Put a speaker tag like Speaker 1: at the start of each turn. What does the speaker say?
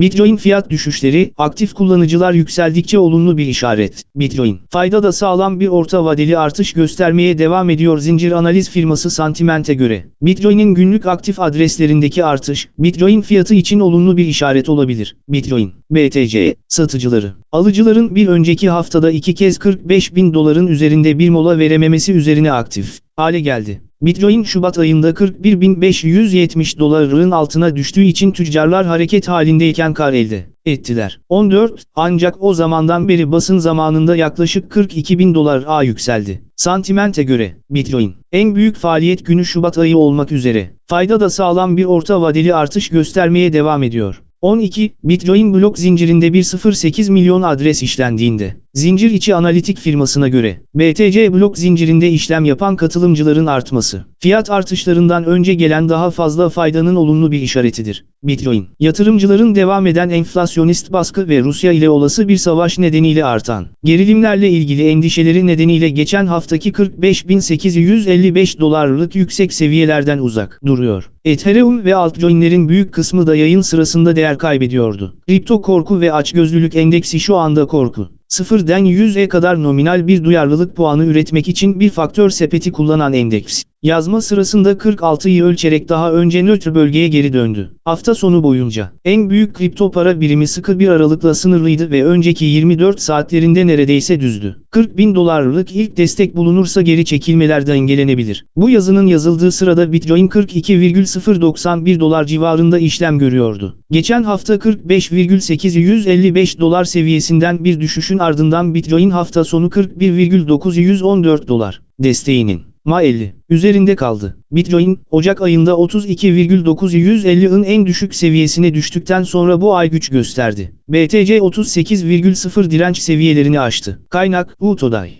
Speaker 1: Bitcoin fiyat düşüşleri, aktif kullanıcılar yükseldikçe olumlu bir işaret. Bitcoin, fayda da sağlam bir orta vadeli artış göstermeye devam ediyor zincir analiz firması Sentiment'e göre. Bitcoin'in günlük aktif adreslerindeki artış, Bitcoin fiyatı için olumlu bir işaret olabilir. Bitcoin, BTC, satıcıları. Alıcıların bir önceki haftada iki kez 45 bin doların üzerinde bir mola verememesi üzerine aktif hale geldi. Bitcoin Şubat ayında 41.570 doların altına düştüğü için tüccarlar hareket halindeyken kar elde ettiler. 14 ancak o zamandan beri basın zamanında yaklaşık 42.000 dolar a yükseldi. Sentimente göre Bitcoin en büyük faaliyet günü Şubat ayı olmak üzere fayda da sağlam bir orta vadeli artış göstermeye devam ediyor. 12. Bitcoin blok zincirinde 1.08 milyon adres işlendiğinde, zincir içi analitik firmasına göre, BTC blok zincirinde işlem yapan katılımcıların artması, fiyat artışlarından önce gelen daha fazla faydanın olumlu bir işaretidir. Bitcoin, yatırımcıların devam eden enflasyonist baskı ve Rusya ile olası bir savaş nedeniyle artan, gerilimlerle ilgili endişeleri nedeniyle geçen haftaki 45.855 dolarlık yüksek seviyelerden uzak duruyor. Ethereum ve altcoin'lerin büyük kısmı da yayın sırasında değer kaybediyordu. Kripto korku ve açgözlülük endeksi şu anda korku. Sıfırdan 100'e kadar nominal bir duyarlılık puanı üretmek için bir faktör sepeti kullanan endeks. Yazma sırasında 46'yı ölçerek daha önce nötr bölgeye geri döndü. Hafta sonu boyunca en büyük kripto para birimi sıkı bir aralıkla sınırlıydı ve önceki 24 saatlerinde neredeyse düzdü. 40 bin dolarlık ilk destek bulunursa geri çekilmeler de engellenebilir. Bu yazının yazıldığı sırada Bitcoin 42,091 dolar civarında işlem görüyordu. Geçen hafta 45,855 dolar seviyesinden bir düşüşün ardından Bitcoin hafta sonu 41,914 dolar desteğinin Ma 50 üzerinde kaldı. Bitcoin, Ocak ayında 32,950'ın en düşük seviyesine düştükten sonra bu ay güç gösterdi. BTC 38,0 direnç seviyelerini aştı. Kaynak, Utoday.